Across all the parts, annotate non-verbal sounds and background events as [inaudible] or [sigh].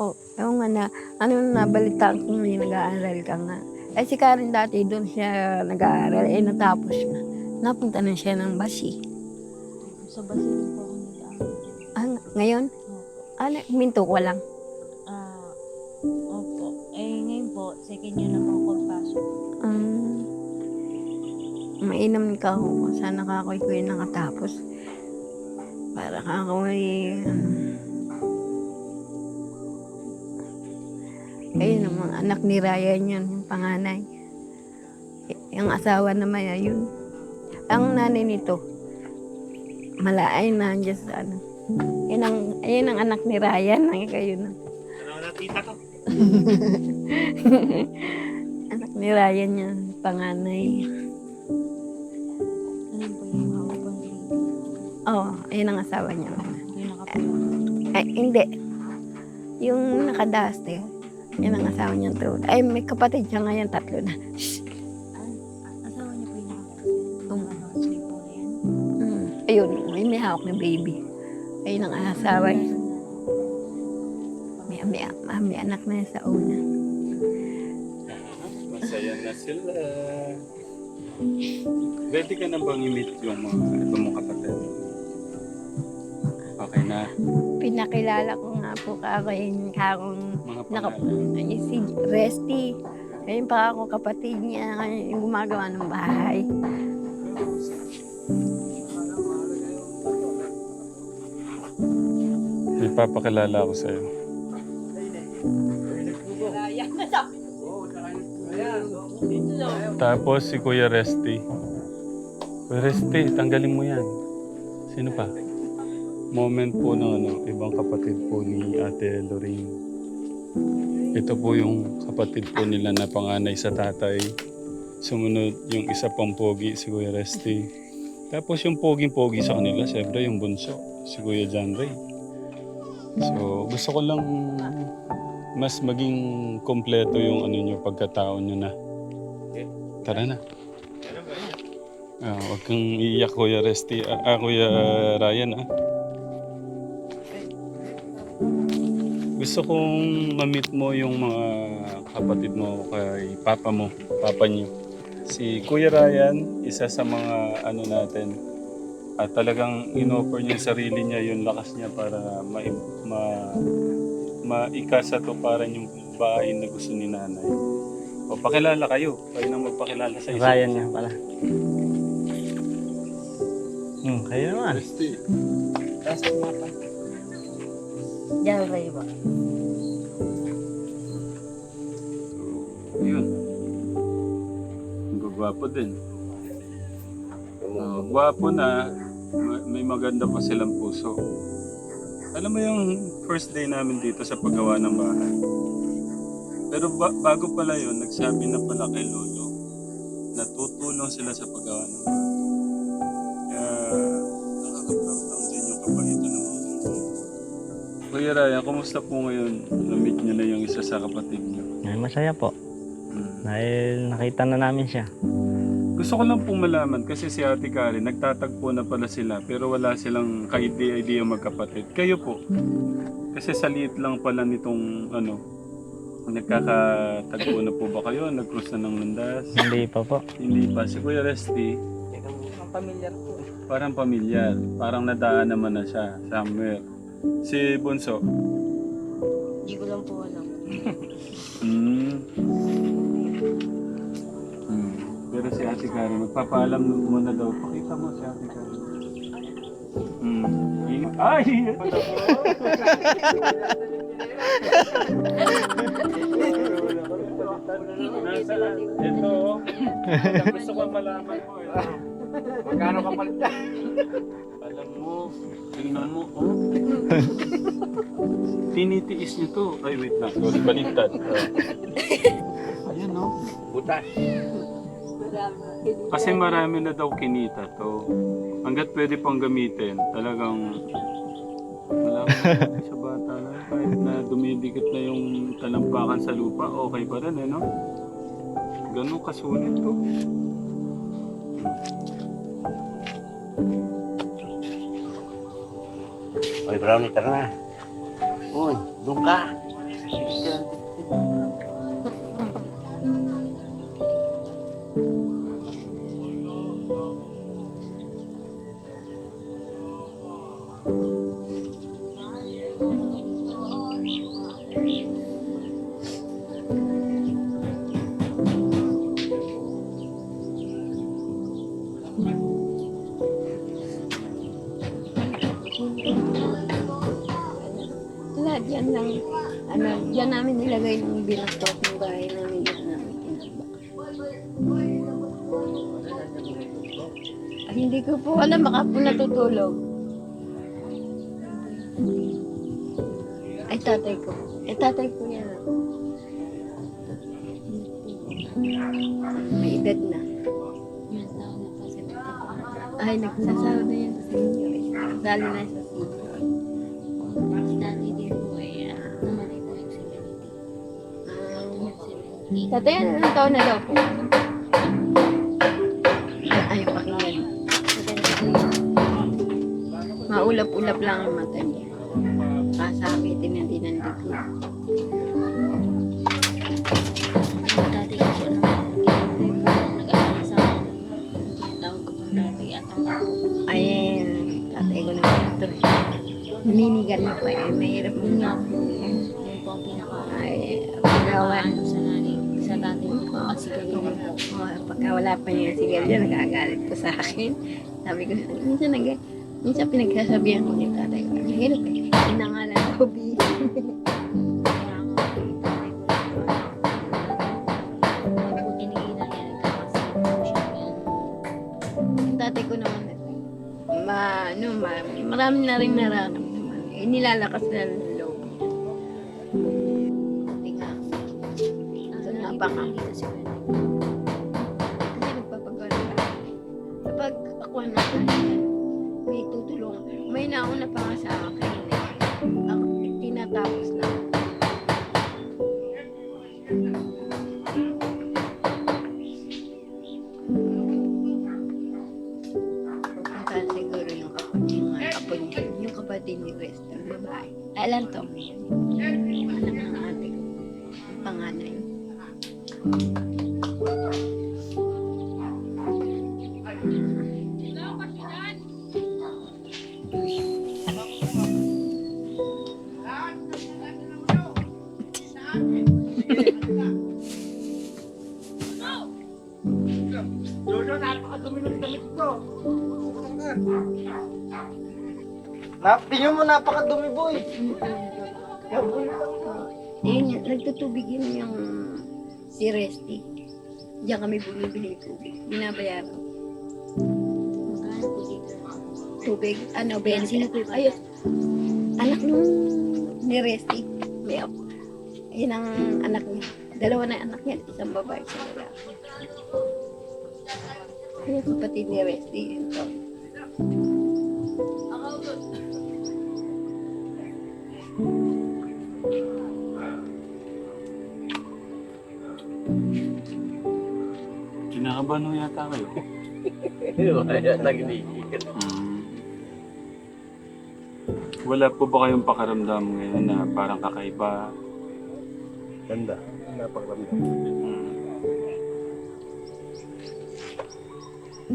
po. Yung nga na, ano nabalitaan ko may nag-aaral ka nga. Eh si Karen dati doon siya nag-aaral, eh natapos na. Napunta na siya ng Basi. Sa Basilio po ako nag-aaral. Ah, ngayon? Ano, minto ko lang. Ah, opo. Eh, ngayon po, second year na po ako pagpasok. Um, mainam ka ako. Sana ka ako yung nakatapos. Para ka ako ay... ayun ang mga anak ni Ryan yun, yung panganay. Yung asawa naman yun. Ang nanay nito, malaay na andyan sa ano. Yun ang, ayun ang anak ni Ryan. Ang kayo na. Ano tita ko? [laughs] anak ni Ryan yan, panganay. Ano po yung hawak po? Oo, oh, ayun ang asawa niya. Ay, hindi. Yung nakadaste, yun ang asawa niya to. Ay, may kapatid siya ngayon, tatlo na. Shh. Ah, asawa niyo po yung nakapula. Um. Yan. Mm. Ayun, may, may hawak na baby. Ayun ang asawa niya. May, may, may, may anak na sa una. Masaya na sila. Ready ka na bang i-meet yung mga ito mong kapatid? Okay na. Pinakilala ko nga po ka ako yung kakong naka, si Resty. Ayun pa ako kapatid niya, yung gumagawa ng bahay. Ipapakilala ako sa'yo. Tapos si Kuya Resty. Kuya Resty, tanggalin mo yan. Sino pa? Moment po ng ano, ibang kapatid po ni Ate Lorraine. Ito po yung kapatid po nila na panganay sa tatay. Sumunod yung isa pang pogi, si Kuya Resty. Tapos yung pogi-pogi sa kanila, siyempre yung bunso, si Kuya John Ray. So, gusto ko lang mas maging kompleto yung ano nyo, pagkatao nyo na. Tara na. Ah, wag kang iiyak, Kuya Resty. Ah, ah, Kuya Ryan, ah. Gusto kong ma-meet mo yung mga kapatid mo kay papa mo, papa niyo. Si Kuya Ryan, isa sa mga ano natin, at talagang inoffer niya yung sarili niya, yung lakas niya para ma, ma, maikasa to para yung bahay na gusto ni nanay. O pakilala kayo, kayo nang magpakilala sa isa. Ryan nga pala. Hmm, kayo naman. Tapos mapa. Diyan ba? So, yun. Gagwapo din. Uh, gwapo na, ma- may maganda pa silang puso. Alam mo yung first day namin dito sa paggawa ng bahay. Pero ba- bago pala yun, nagsabi na pala kay Lolo na tutulong sila sa paggawa ng bahay. Kuya Ryan, kumusta po ngayon? Na-meet niyo na yung isa sa kapatid niyo. Ay, masaya po. Hmm. Dahil nakita na namin siya. Gusto ko lang pong malaman kasi si Ate Karen, nagtatagpo na pala sila pero wala silang ka-idea-idea magkapatid. Kayo po, kasi sa liit lang pala nitong ano, nagkakatagpo na po ba kayo? Nag-cruise na ng landas? Hindi pa po. Hindi pa. Si Kuya Resty, pamilyar po. parang pamilyar. Parang nadaan naman na siya somewhere. Si Bunso, Hindi ko lang po alam. [laughs] Hmm. Hmm. Pero si Ate Karen, magpapaalam mo na daw. Pakita mo si Ate Karen. Hmm. Ing- Ay! Ito. Gusto ko malaman mo. Ito. Magkano ka palit Alam mo, tingnan mo, oh. [laughs] Tinitiis niyo to. Ay, wait lang. Sorry, baliktad. [laughs] Oh. Ayan, no? Butas. Kasi marami na daw kinita to. Hanggat pwede pang gamitin, talagang wala mo [laughs] sa bata na kahit na dumidikit na yung talampakan sa lupa, okay pa rin eh, no? Ganun kasulit to. Brownie, tara na. Uy, doon ka. Hindi ko po alam, baka po natutulog. Ay, tatay ko. Ay, tatay ko yan. May edad na. Ay, nagsasawa na yan sa inyo. Dali na sa inyo. Ah, namatay po yung 70. Yung 70. Tatay, ano ng taon na daw po? Maulap-ulap lang ang mata niya. Kasakitin na din ang dugo. Dati ko naman, nag-aaral sa akin. Ko dati at ang Ay, tatay ko na ito. Naninigan na pa eh. Mahirap yun nga na. po, ang pinaka Ay, pagawan. ano sa nanay, sa dati ko kasi ganyan po. Oh, pagka wala pa niya sigarilyo, nagagalit po sa akin. Sabi ko, minsan nag minsan pinagsasabihan ko ni tatay ko, mahirap eh. Pinangalan ko, B. Tatay ko siya. Naman, ma, ano, ma, marami na rin nararamdaman. Eh, nilalakas na ng loob niya. Buti nga. Ang Ito na lagi pa po nga. nandito si Kuya. Kasi nagpapagawa ka. Kapag ako na may tutulong. May nauna pa nga sa akin. Ako, tinatapos na. Pupunta siguro yung kapatid, yung kapatid yung kapatid ni West, yung babae. Alam to. Alam ng ate ko. Panganay. Nap, tingnan napakadumi boy. Yun yun, nagtutubig yun yung si Resty. Diyan kami bumibili ng tubig. Binabayaran. Tubig, ano, Ben, 20. sino po ba? Ayun. Anak nung ni Resty. May ako. Ayun ang anak niya. Dalawa na anak niya. Isang babae, isang lalaki. Ayun, kapatid ni Resty. Yun to. Ho yata kayo. [laughs] Nagigigil. Mm. Wala po ba kayong pakaramdam ngayon na parang kakaiba? Ganda. Napakaramdam. Mm.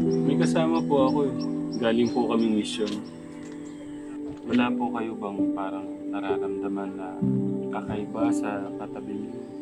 May kasama po ako eh. Galing po kaming mission. Wala po kayo bang parang nararamdaman na kakaiba sa katabi niyo?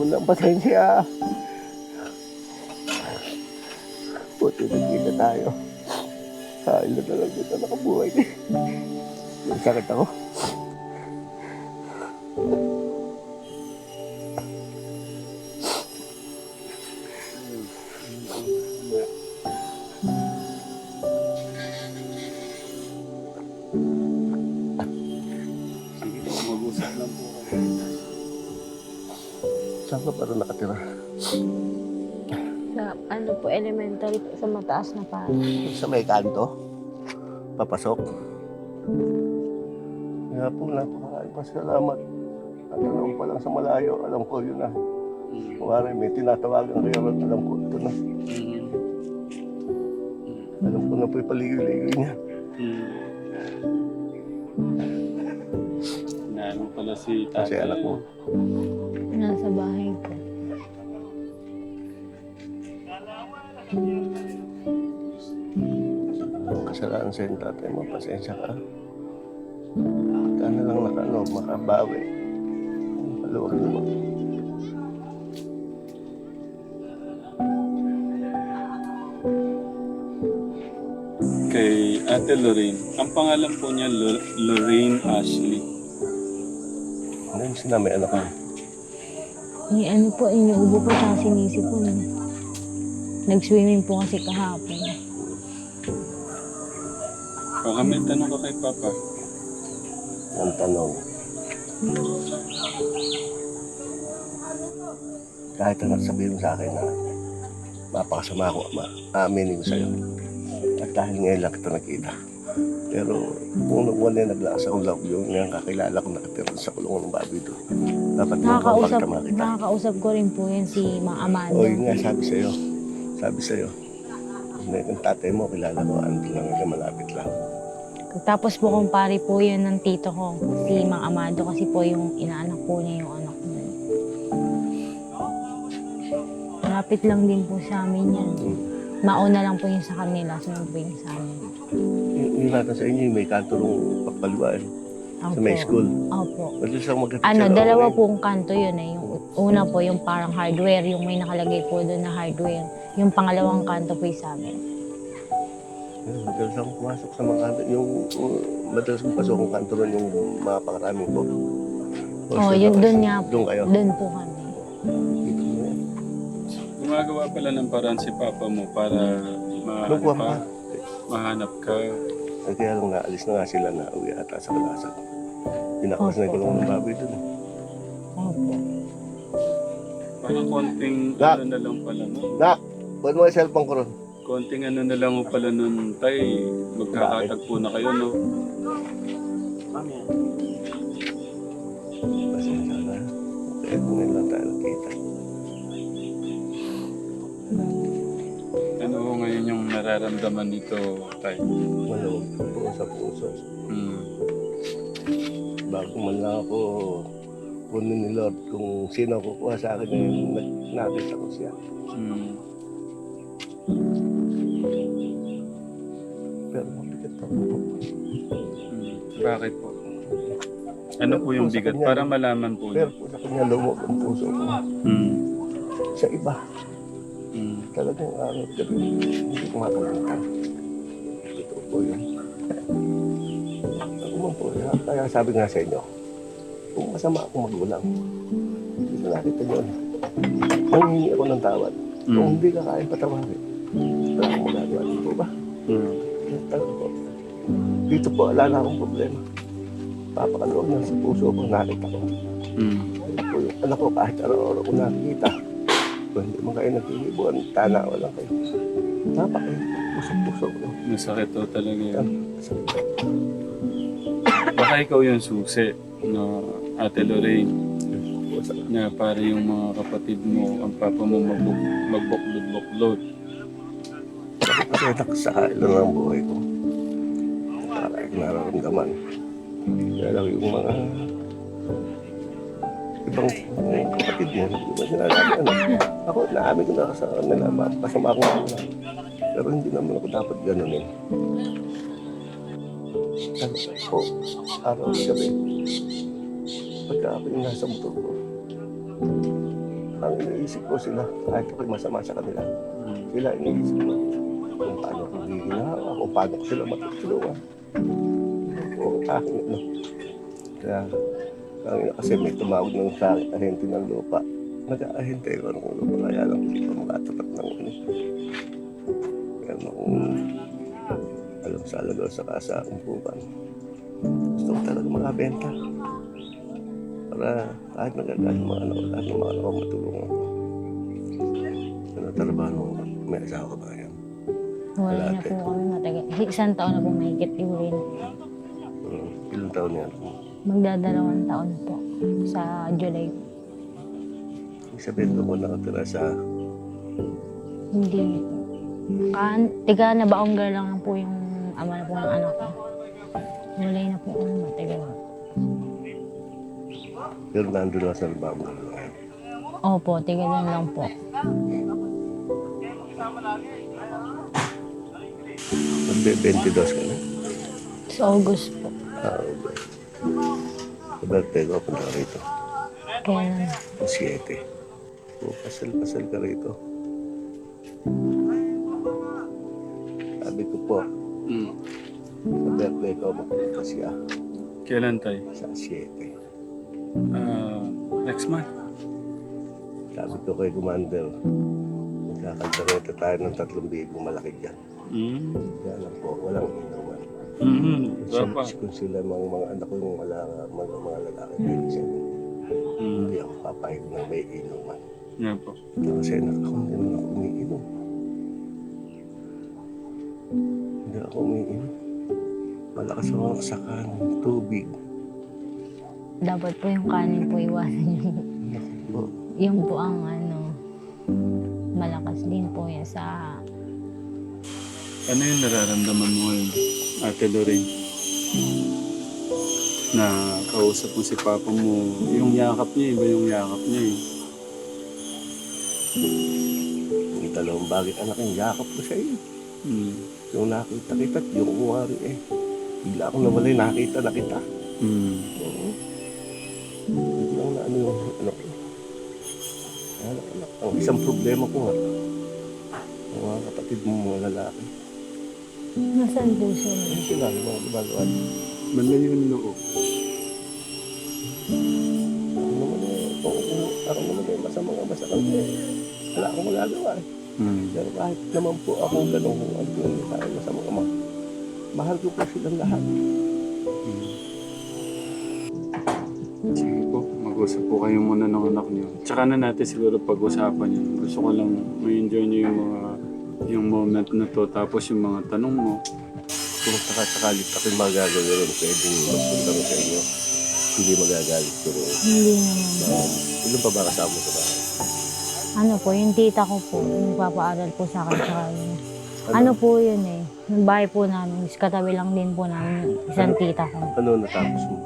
Mo ng pasensya. Buti nagkita tayo. Kain na talaga kita nakabuhay. May sakit ako. Mataas na pa. Sa may kanto? Papasok? Kaya po, napakaraming pasalamat. At alam pa lang sa malayo, alam ko yun na. Kumari, may tinatawagan kayo, alam ko ito na. Alam ko na po yung paligoy-ligoy niya. [laughs] Naano pala si tatay. Kasi anak mo. Ang kasalanan sa yung tatay mo, pasensya ka. Sana lang nakano, makabawi. Maluwag naman. Kay Ate Lorraine. Ang pangalan po niya, Lor- Lorraine Ashley. Ano yung sinamay anak mo? Yung ano po, inuubo po tsaka sinisi po. No? Nag-swimming po kasi kahapon. Baka may tanong ka kay Papa. Ang tanong. Kahit ano sabihin mo sa akin na mapakasama ako, ama, aaminin ko sa'yo. At dahil ngayon lang kita nakita. Pero kung nagwala yung naglakas akong love yung yung kakilala ko nakatira sa kulungan ng baboy doon. Dapat mo Nakakausap, makita nakakausap ko rin po yan si Mang Amando. O yun nga, sabi sa'yo. Sabi sa'yo. May yung tatay mo, kilala ko, ano lang, hindi malapit lang. Tapos po kumpare po yun ng tito ko, si Mang Amado kasi po yung inaanak po niya yung anak niya. Malapit lang din po sa amin yan. Mauna lang po yung sa kanila, sunod po yung sa amin. Yung, yung natin sa inyo, may kanto ng pagpaluan Opo. sa may school. Opo. Madalas ako magkapit Ano, dalawa pong kanto yun eh. Yung una po, yung parang hardware, yung may nakalagay po doon na hardware. Yung pangalawang kanto po yung sa amin. Ayun, Madalas akong pumasok sa mga kanto. Yung uh, madalas kong pasok ang kanto ron yung mga pakaraming po. Oh, yun doon nga po. Doon kayo. Doon po kami. Dito mo yan. Gumagawa pala ng paraan si Papa mo para ma Nung kuha pa, pa. mahanap ka. Ay, kaya lang naalis na nga sila na uwi ata sa kalasan. Pinakalas na yung kulungan ng baboy doon. Opo. Parang konting Nak! ano na lang pala no? Nak! Ba't mo yung cellphone ko ron? Konting ano na lang ho pala nun, tay. Magkakatagpo na kayo, no? Pasensya na. Kaya kung ngayon lang tayo nakita. Ano ho ngayon yung nararamdaman nito, tay? Malawag po sa puso. Hmm. Bago man lang ako kunin ni Lord kung sino kukuha sa akin yung nag- nakita ko siya. Hmm. Bakit po? Ano po yung bigat? Para malaman po Pero niyo. po sa kanya lumog ang puso ko. Hmm. Sa iba, Hmm. talagang araw at gabi, hindi ko makalimutan. Totoo po yun. Ako man po, kaya, kaya sabi nga sa inyo, kung masama akong magulang, hindi ko nakita yun. Nanghingi ako ng tawad. Kung Hmm. hindi ka kaya patawarin, wala akong magagawa. Di po ba? Hmm. Kaya talaga po. Dito po, wala na akong problema. Papakaluwag na sa puso ko, nakita ko. Kaya po, yung anak ko kahit araw-araw ko nakikita. Kung hindi mo kayo naghihibuan, tanawa lang kayo. Napakayo, puso-puso ko. Masakit to talaga yun. Baka ikaw yung susi na Ate Lorraine na para yung mga kapatid mo, ang papa mo magbuk magbuklod-buklod. Kasi nakasakay lang ang buhay ko. Yung nararamdaman. Kaya lang yung mga ibang eh, kapatid mo, hindi ba sinasabi ano? Ako, naamin ko na sa kanila, ma- masama akong magulang. Pero hindi naman ako dapat ganunin. Talaga po, araw at gabi. Pagka ako yung nasa motor ko, ang iniisip ko sila, kahit ako'y masama sa kanila, sila iniisip ko kung paano ko giginawa, kung paano ko sila matutulungan. Ano. Kaya, kaya kasi may tumawag ng sa akin, ahente ng lupa. Nag-ahente ko ng lupa, kaya lang hindi pa makatapat ng ano. Kaya kung alam sa alagaw sa kasa ang pupan. Gusto ko talaga makabenta. Para kahit nagagaling mga anak ko, lahat ng mga anak ko matulungan ko. Ano trabaho? May asawa ka ba Wala na po kami matagal. Isang taon na po mahigit iuwi na. Hmm. Ilang taon yan? Magdadalawang taon po sa July. Ibig sabihin ko kung nakatira sa Hindi. Kan, tiga na baonggar lang po yung ama na po ng anak ko. Wala na po kami matagal. pero nandun lang sa ngayon. Opo, tiga lang lang po. 22 ka na? Sa August po. Ah, okay. Sa birthday ko, punta ka rito. Kaya. Ang 7. O, pasal-pasal ka rito. Sabi ko po, Mm. sa birthday ko, magpunta siya Kailan tayo? sa 7. Ah, next month. Sabi ko kay Commander, magkakanta rito tayo ng tatlong bigong malaki dyan. Mm. Kaya lang po, walang inuman. Mm-hmm. Kung sila, kung sila mga, mga anak ko yung wala, mga, mga lalaki, pwede siya. Mm. Hindi ako papayag na may inuman. Nga po. Kasi anak ako, hindi naman ako umiinom. Hindi ako umiinom. Malakas ako sa kanin, tubig. Dapat po yung kanin po iwasan yung, Naku po. yung po ang ano, malakas din po yan sa Ano yung nararamdaman mo ngayon, Ate Lorraine? Na kausap mo si Papa mo, yung yakap niya, iba yung yakap niya eh. Yung dalawang bagay anak yung yakap ko siya eh. Mm. Yung nakita kita, yung kumari eh. Bigla akong nawalay, nakita na kita. Mm. Oo. Biglang na ano yung ano ko. Anak, anak. Ang isang problema ko nga, ang mga kapatid mo mga lalaki. nasaan po siya. Ano sila, mga gumagawa. Malayo yung loob. Ako naman eh, kung ako naman eh, masama nga masakal eh. Wala akong magagawa eh. Mm. Pero kahit naman po ako ganun kung ano yung tayo masama ama. Mahal ko po silang lahat. Sige po, mag-usap po kayo muna ng anak niyo. Tsaka na natin siguro pag-usapan yun. Gusto ko lang ma-enjoy niyo yung mga yung moment na to. Tapos yung mga tanong mo. Kung sakasakalit ako yung magagawa rin, pwedeng magpunta ko sa inyo. Hindi magagalit ko rin. Hindi naman po. Ilan pa ba kasama sa bahay? Ano po, yung tita ko po, yung nagpapaaral po sa akin. Tsaka yung, ano po yun eh, yung bahay po namin, is katabi lang din po namin yung isang tita ko. Ano natapos mo?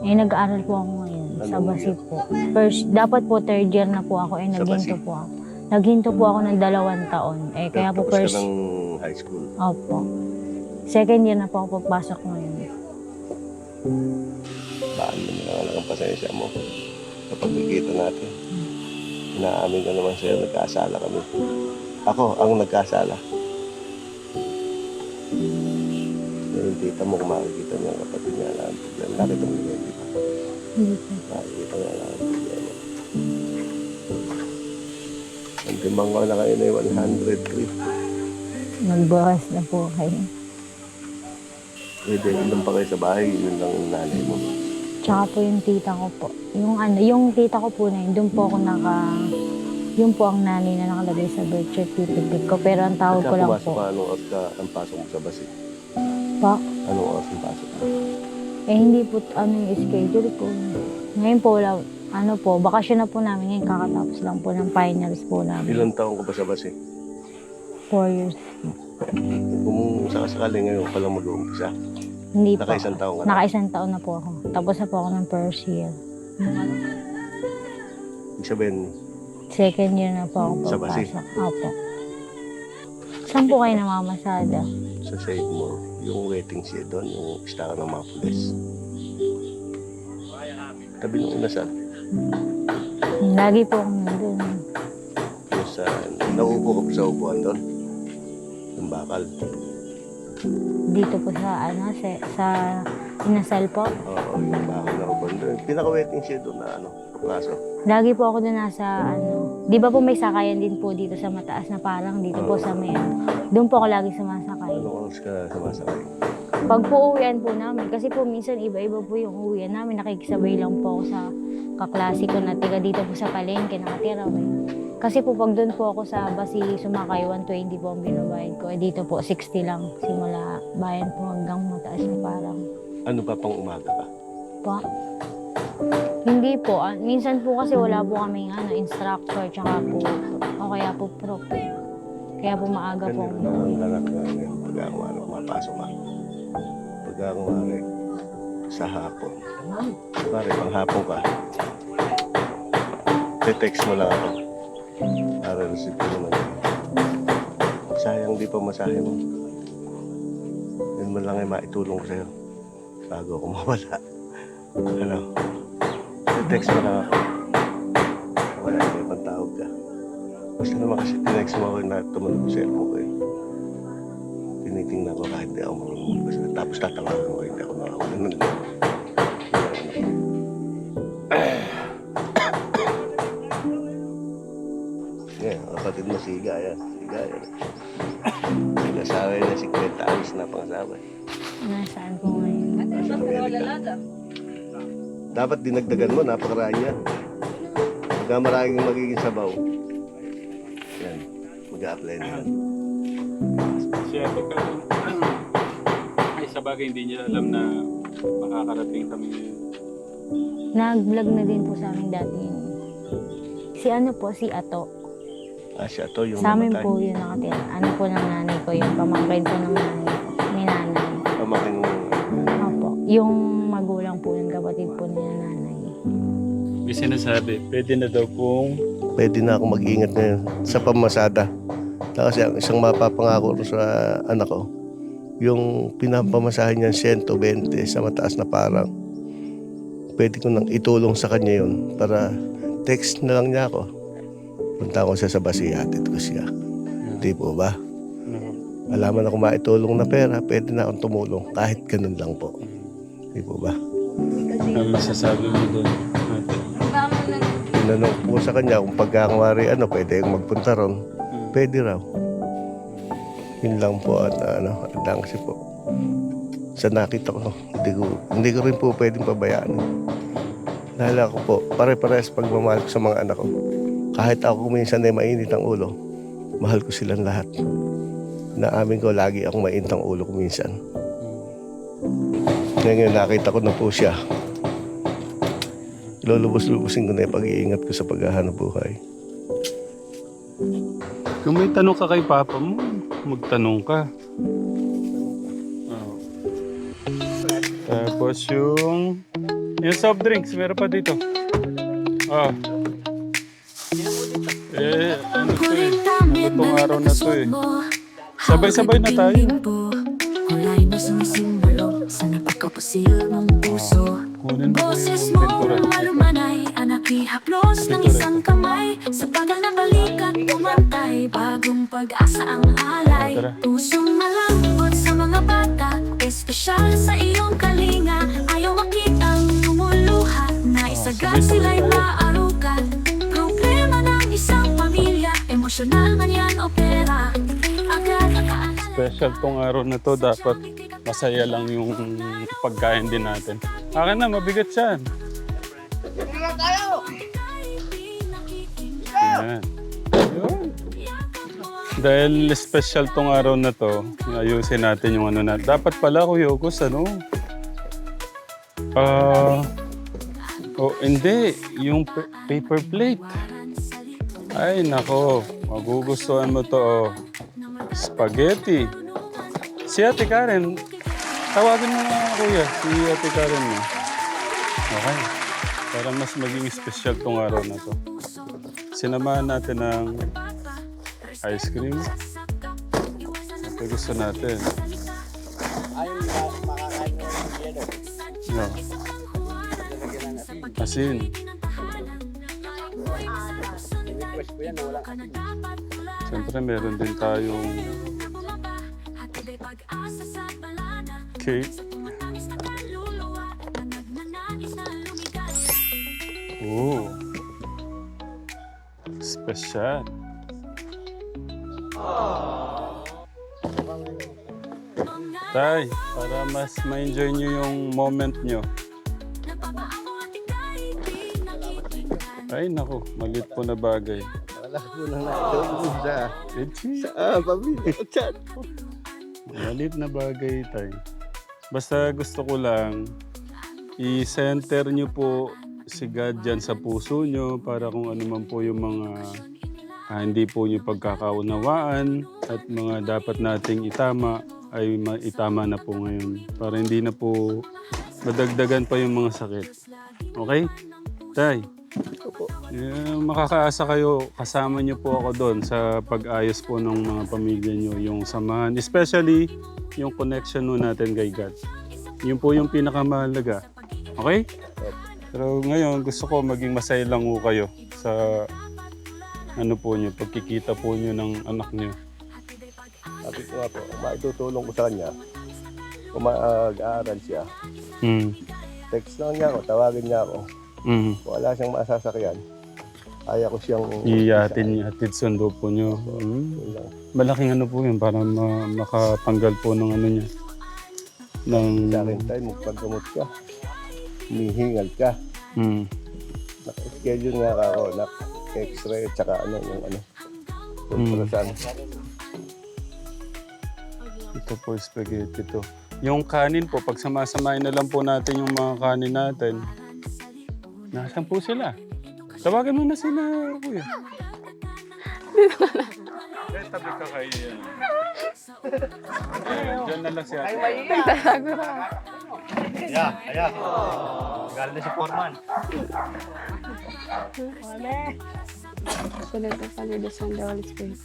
Eh, nag-aaral po ako sa Basip po. First, dapat po third year na po ako, eh, Sa naghinto po ako. Naghinto po ako ng dalawang taon. Eh, kaya po Tapos first, ka ng high school. opo. Second year na po ako pagpasok ngayon. Baan naman ang anak ang pasensya mo. Kapag kikita natin, inaamin ka naman sa'yo, nagkasala kami. Ako, ang nagkasala. Yung tita mo, kung makikita niya ang kapatid niya, alam problema. Nakita mo niya, Makikita niya alam ang problema. Ang timbang ko na kayo na yung 103. Magbukas na po kayo. Pwede, ilan pa kayo sa bahay, yun lang yung nanay mo. Tsaka po yung tita ko po. Yung ano, yung tita ko po na yun, doon po ako naka... Yun po ang nanay na nakalagay sa birth certificate ko. Pero ang tawag ko lang pumasok po. ka, anong oras ka ang pasok sa basi? Pa, Anong oras ang pasok mo? Eh hindi po ano yung schedule ko. Ngayon po wala, ano po, bakasyon na po namin ngayon. Kakatapos lang po ng finals po namin. Ilang taong ka ba sa basi? Four years. Kung sakasakali ngayon ka lang mag-uumpisa, Hindi po. nakaisang taong ka na. Nakaisang taon na po ako. Tapos na po ako ng first year. Ibig sabihin, Second year na po ako Sa Basi? pagpasok. Opo. Saan po kayo namamasada? sa side mo, yung waiting shed doon, yung istaka ng mga pulis. Tabi ng inasal, Lagi po ako nandun. yung sa, naupo ka sa upuan doon, yung bakal. Dito po sa, ano, sa, sa inasal po. Oo, yung bakal na upuan doon. Pinaka-waiting shed doon na ano, kaso. Lagi po ako doon nasa, ano, di ba po may sakayan din po dito sa mataas na parang dito po sa may, ano. Doon po ako lagi sumasakay. Anong oras ka sumasakay? Pag po uwian po namin, kasi po minsan iba-iba po yung uwian namin, nakikisabay lang po ako sa kaklase ko na tiga dito po sa palengke, nakatira ko. Kasi po pag doon po ako sa basi sumakay, 120 po ang binabayad ko. Eh dito po, 60 lang. Simula bayan po hanggang mataas na parang. Ano ba pang umaga ka? Pa? Hindi po. ah, minsan po kasi wala po kaming ano, instructor, tsaka po, o kaya po prof. Kaya po maaga po. Ganun na ang lanak na ngayon. Pagka kung ano, pumapasok ka. Pagka kung ano, sa hapon. Pare, pang hapon ka. Te-text mo lang ako. Para receive ko naman. Sayang di pa masahe mo. Yun man lang ay maitulong ko sa'yo. Bago ako mawala. Ano? Te-text mo lang ako. Wala, may pantawag ka. Basta naman kasi tinext mo ako na tumunog sa cellphone ko eh. Tinitingnan ko kahit di ako marunong basta tapos tatawagan ko hindi ako nakawala nun lang. Yan, kapatid mo si Gaya. Si Gaya. Nag-asawa na si Kwenta Aris na pangasawa. Nasaan po ngayon? Nasa Amerika. Dapat dinagdagan mo, napakaraan yan. Pagka maraming magiging sabaw, yan, mag-a-apply na yan. Si Ate Karen, ay sa bagay hindi niya alam na makakarating kami ngayon. Nag-vlog na din po sa amin dati yun. Si ano po, si Ato. Ah, siya to, yung Sa amin namatay. po yun nakatira. Ano po ng nanay ko, yung pamangkin po ng nanay ko. Ni nanay. Pamakin mo. Opo. Yung kapatid po ni nanay. May sinasabi, pwede na daw kung Pwede na ako mag-ingat ngayon sa pamasada. Kasi ang isang mapapangako ko sa anak ko, yung pinampamasahe niya 120 sa mataas na parang, pwede ko nang itulong sa kanya yun para text na lang niya ako. Punta ko siya sa basi, hatid ko siya. Di po ba? Alaman ako maitulong na pera, pwede na akong tumulong kahit ganun lang po. Di po ba? Ano masasabi mo doon? Ate? Tinanong ko sa kanya kung pagkakamari ano, pwede yung magpunta ron. Pwede raw. Yun lang po at ano, at lang kasi po. Sa nakita ko, hindi ko, hindi ko rin po pwedeng pabayaan. Dahil ako po, pare-pares pagmamahal ko sa mga anak ko. Kahit ako minsan ay mainit ang ulo, mahal ko silang lahat. Naamin ko, lagi akong mainit ang ulo ko minsan. Ngayon nakita ko na po siya. Lulubos-lubusin ko na yung pag-iingat ko sa paghahanap buhay. Kung may tanong ka kay Papa mo, magtanong ka. Oh. Tapos yung... Yung soft drinks, meron pa dito. Oh. Eh, ano to eh. Itong araw na to eh. Sabay-sabay na tayo. Kulay na sumisimbolo sa napakapusil mong puso Mo Boses mo malumanay Anak ihaplos ng isang kamay. Sa pagal na balikat pumantay Bagong pag-asa ang alay. Pusong malambot sa mga bata Espesyal sa iyong kalinga. Ayaw makitang tumuluhat Na isagad sila'y maarugan Problema ng isang pamilya Emosyonal man yan o pera Agad akaalala Special tong araw na to, dapat masaya lang yung pagkain din natin. Akin na, mabigat yan. Yan. Yun. Dahil special tong araw na to, ayusin natin yung ano na. Dapat pala, Kuya August, ano? Ah... oh, hindi. Yung pa- paper plate. Ay, nako. Magugustuhan mo to, oh. Spaghetti. Si Ate Karen, tawagin mo na kuya, si Ate Karen mo. Okay. Para mas maging special tong araw na to. Sinamahan natin ng ice cream. Ito gusto natin. No. Asin. Siyempre meron din tayong cake. Oh. Special. Tay, para mas ma-enjoy nyo yung moment nyo. Ay, nako, maliit po na bagay. Wala ko na nadoon sa, Echi, sa ah, pamilya chat. maliit na bagay tayo. Basta gusto ko lang, i-center nyo po si God dyan sa puso nyo para kung ano man po yung mga ah, hindi po nyo pagkakaunawaan at mga dapat nating itama ay ma- itama na po ngayon para hindi na po madagdagan pa yung mga sakit. Okay? Tay, Opo. Eh, makakaasa kayo, kasama niyo po ako doon sa pag-ayos po ng mga pamilya niyo, yung samahan, especially yung connection no natin kay God. Yun po yung pinakamahalaga. Okay? Pero ngayon, gusto ko maging masaya lang po kayo sa ano po niyo, pagkikita po niyo ng anak niyo. Sabi ko nga po, maitutulong ko sa kanya. Kung mag-aaral siya, Mm. text lang niya ako, tawagin niya ako. Mm. Kung wala siyang masasakyan, kaya ko siyang... Iyatin, hatid sundo po niyo. Mm. Yun lang. Malaking ano po yun para ma- makatanggal po ng ano niya. Ng, Sa akin tayo, magpaggamot ka. Humihingal ka. mm. Naka-schedule nga ka ako, na x-ray, tsaka ano, yung ano, ultrasound. Ito po spaghetti to. Yung kanin po, pag samasamahin na lang po natin yung mga kanin natin. Nasaan po sila? Tawagan mo na sila, kuya. Eh, tabi ka kay... [laughs] Diyan na lang si. Sunod po sa Lord, the Son, the Holy Spirit.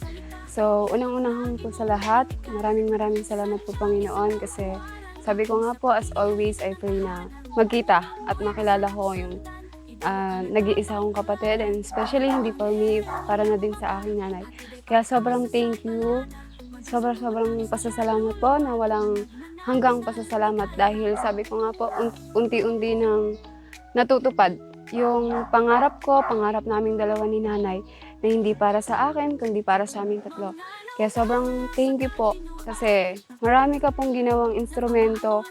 So, unang-unahan po sa lahat, maraming maraming salamat po Panginoon kasi sabi ko nga po, as always, I pray na magkita at makilala ko yung ah, nag-iisa kong kapatid and especially hindi for me, para na din sa aking nanay. Kaya sobrang thank you, sobrang sobrang pasasalamat po na walang hanggang pasasalamat dahil sabi ko nga po, un- unti-unti nang natutupad yung pangarap ko, pangarap naming dalawa ni nanay na hindi para sa akin, kundi para sa aming tatlo. Kaya sobrang thank you po kasi marami ka pong ginawang instrumento.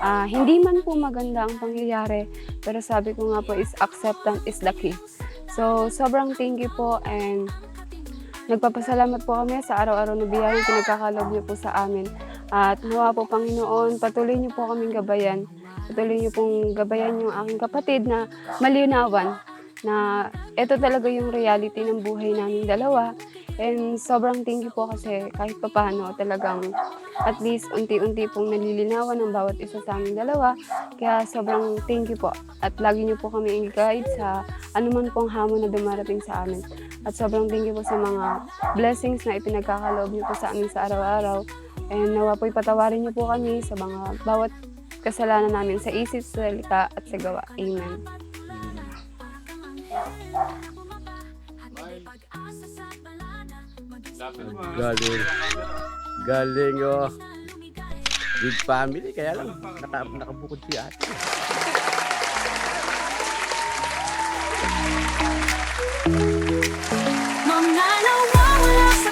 Ah, hindi man po maganda ang pangyayari, pero sabi ko nga po is acceptance is the key. So, sobrang thank you po and nagpapasalamat po kami sa araw-araw na biyayang pinagkakalob niyo po sa amin. At nawa po Panginoon, patuloy niyo po kaming gabayan. Patuloy niyo pong gabayan yung aking kapatid na malinawan na ito talaga yung reality ng buhay namin dalawa. And sobrang thank you po kasi kahit papano talagang at least unti-unti pong nalilinawan ng bawat isa sa aming dalawa. Kaya sobrang thank you po. At lagi niyo po kami i-guide sa anuman pong hamon na dumarating sa amin. At sobrang thank you po sa mga blessings na ipinagkakaloob niyo po sa amin sa araw-araw. And nawa po'y patawarin niyo po kami sa mga bawat kasalanan namin sa isip, sa salita at sa gawa. Amen. Galing. Galing oh. Big family, kaya lang naka, nakabukod si ate. Mga nawawala sa